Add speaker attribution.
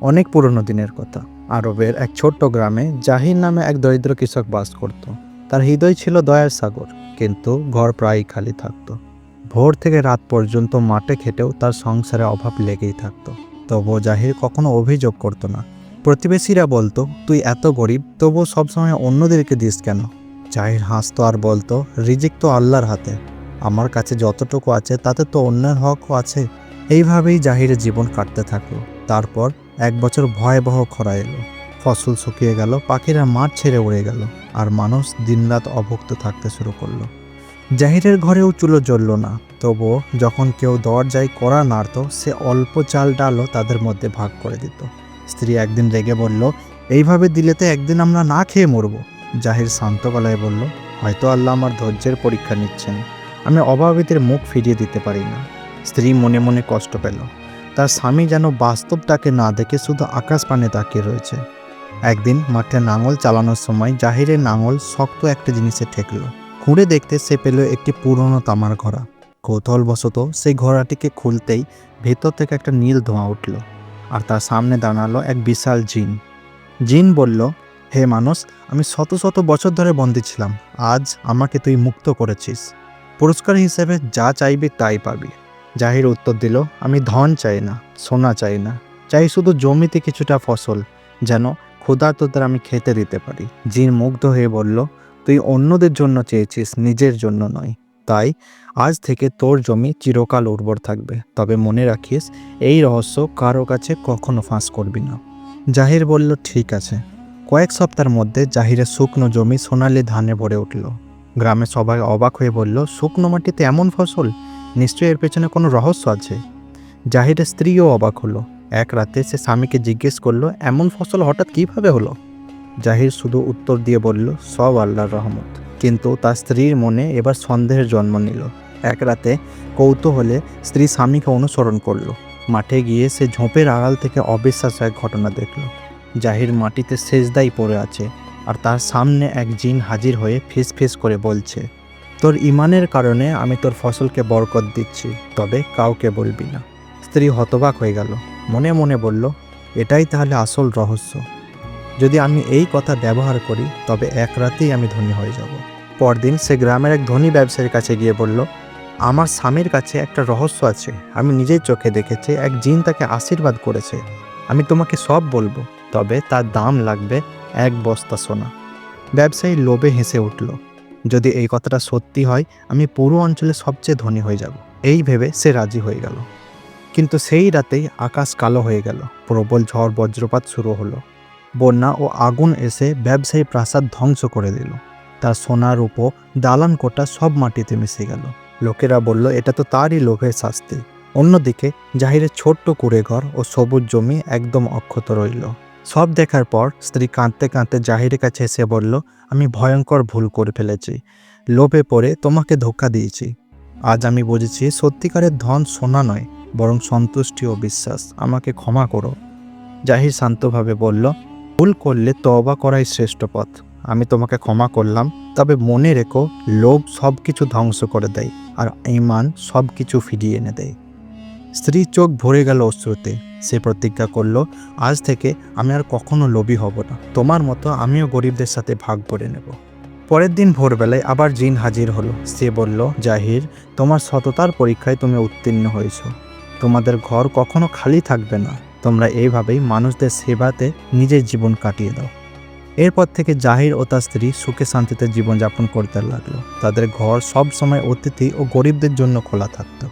Speaker 1: অনেক পুরনো দিনের কথা। আরবের এক ছোট্ট গ্রামে জাহির নামে এক দরিদ্র কৃষক বাস করত। তার হৃদয় ছিল দয়ার সাগর, কিন্তু ঘর প্রায়ই খালি থাকতো। ভোর থেকে রাত পর্যন্ত মাঠে খেটেও তার সংসারে অভাব লেগেই থাকতো। তবুও জাহির কখনো অভিযোগ করতো না। প্রতিবেশীরা বলতো, তুই এত গরিব, তবুও সবসময় অন্যদেরকে দিস কেন? জাহির হাসতো আর বলতো, রিজিক তো আল্লাহর হাতে। আমার কাছে যতটুকু আছে, তাতে তো অন্যের হকও আছে। এইভাবেই জাহিরের জীবন কাটতে থাকল। তারপর এক বছর ভয়াবহ খরা এলো। ফসল শুকিয়ে গেল, পাখিরা মাঠ ছেড়ে উড়ে গেল, আর মানুষ দিনরাত অভুক্ত থাকতে শুরু করল। জাহিরের ঘরেও চুলো জ্বলল না, তবুও যখন কেউ দরজায় কড়া নাড়ত, সে অল্প চাল ডালও তাদের মধ্যে ভাগ করে দিত। স্ত্রী একদিন রেগে বলল, এইভাবে দিলে তো একদিন আমরা না খেয়ে মরব। জাহির শান্ত গলায় বলল, হয়তো আল্লাহ আমার ধৈর্যের পরীক্ষা নিচ্ছেন। আমি অভাবিতের মুখ ফিরিয়ে দিতে পারি না। স্ত্রী মনে মনে কষ্ট পেল। তার স্বামী যেন বাস্তবটাকে না দেখে শুধু আকাশ পানে তাকিয়ে রয়েছে। একদিন মাঠে নাঙল চালানোর সময় জাহিরের নাঙল শক্ত একটা জিনিসে ঠেকল। খুঁড়ে দেখতে সে পেল একটি পুরনো তামার ঘোড়া। কৌতূহলবশত সেই ঘোড়াটিকে খুলতেই ভেতর থেকে একটা নীল ধোঁয়া উঠল আর তার সামনে দাঁড়াল এক বিশাল জিন। জিন বলল, হে মানুষ, আমি শত শত বছর ধরে বন্দী ছিলাম। আজ আমাকে তুই মুক্ত করেছিস। পুরস্কার হিসেবে যা চাইবি তাই পাবি। জাহির উত্তর দিল, আমি ধন চাই না, সোনা চাই না। চাই শুধু জমিতে কিছুটা ফসল, যেন ক্ষুধার্তদের আমি খেতে দিতে পারি। জিন মুগ্ধ হয়ে বলল, তুই অন্যদের জন্য চেয়েছিস, নিজের জন্য নয়। তাই আজ থেকে তোর জমি চিরকাল উর্বর থাকবে। তবে মনে রাখিস, এই রহস্য কারও কাছে কখনো ফাঁস করবি না। জাহির বলল, ঠিক আছে। কয়েক সপ্তাহের মধ্যে জাহিরের শুকনো জমি সোনালি ধানে ভরে উঠল। গ্রামে সবাই অবাক হয়ে বলল, শুকনো মাটিতে এমন ফসল? নিশ্চয়ই এর পেছনে কোনো রহস্য আছে? জাহিরের স্ত্রীও অবাক হলো। এক রাতে সে স্বামীকে জিজ্ঞেস করল, এমন ফসল হঠাৎ কীভাবে হলো? জাহির শুধু উত্তর দিয়ে বলল, সব আল্লাহর রহমত। কিন্তু তার স্ত্রীর মনে এবার সন্দেহের জন্ম নিল। এক রাতে কৌতূহলে স্ত্রী স্বামীকে অনুসরণ করল। মাঠে গিয়ে সে ঝোপের আড়াল থেকে অবিশ্বাস্য এক ঘটনা দেখল। জাহির মাটিতে সেজদাই পড়ে আছে আর তার সামনে এক জিন হাজির হয়ে ফিস ফিস করে বলছে তোর ইমানের কারণে আমি তোর ফসলকে বরকত দিচ্ছি, তবে কাউকে বলবি না। স্ত্রী হতবাক হয়ে গেল। মনে মনে বলল, এটাই তাহলে আসল রহস্য। যদি আমি এই কথা ব্যবহার করি, তবে এক রাতেই আমি ধনী হয়ে যাব। পরদিন সে গ্রামের এক ধনী ব্যবসায়ীর কাছে গিয়ে বলল, আমার স্বামীর কাছে একটা রহস্য আছে। আমি নিজেই চোখে দেখেছি, এক জিন তাকে আশীর্বাদ করেছে। আমি তোমাকে সব বলব, তবে তার দাম লাগবে এক বস্তা সোনা। ব্যবসায়ী লোভে হেসে উঠল যদি এই কথাটা সত্যি হয়, আমি পুরো অঞ্চলে সবচেয়ে ধনী হয়ে যাব। এই ভেবে সে রাজি হয়ে গেল। কিন্তু সেই রাতেই আকাশ কালো হয়ে গেল। প্রবল ঝড় বজ্রপাত শুরু হলো। বন্যা ও আগুন এসে ব্যবসায়ী প্রাসাদ ধ্বংস করে দিল। তার সোনার উপ, দালান কোটা সব মাটিতে মিশে গেল। লোকেরা বলল, এটা তো তারই লোভের শাস্তি। অন্যদিকে জাহিরের ছোট্ট কুড়ে ঘর ও সবুজ জমি একদম অক্ষত রইল। সব দেখার পর স্ত্রী কাঁদতে কাঁদতে জাহিরের কাছে এসে বলল, আমি ভয়ঙ্কর ভুল করে ফেলেছি। লোভে পড়ে তোমাকে ধোকা দিয়েছি। আজ আমি বুঝেছি সত্যিকারের ধন সোনা নয়, বরং সন্তুষ্টি ও বিশ্বাস। আমাকে ক্ষমা করো। জাহির শান্তভাবে বলল, ভুল করলে তবা করাই শ্রেষ্ঠ পথ। আমি তোমাকে ক্ষমা করলাম, তবে মনে রেখো, লোভ সব কিছু ধ্বংস করে দেয়, আর ইমান সব কিছু ফিরিয়ে এনে দেয়। স্ত্রী চোখ ভরে গেল অশ্রুতে। সে প্রতিজ্ঞা করল, আজ থেকে আমি আর কখনো লোভী হব না। তোমার মতো আমিও গরিবদের সাথে ভাগ করে নেব। পরের দিন ভোরবেলায় আবার জিন হাজির হলো। সে বলল, জাহির, তোমার সততার পরীক্ষায় তুমি উত্তীর্ণ হয়েছ। তোমাদের ঘর কখনো খালি থাকবে না। তোমরা এইভাবেই মানুষদের সেবাতে নিজের জীবন কাটিয়ে দাও। এরপর থেকে জাহির ও তার স্ত্রী সুখে শান্তিতে জীবনযাপন করতে লাগল। তাদের ঘর সব সময় অতিথি ও গরিবদের জন্য খোলা থাকতো।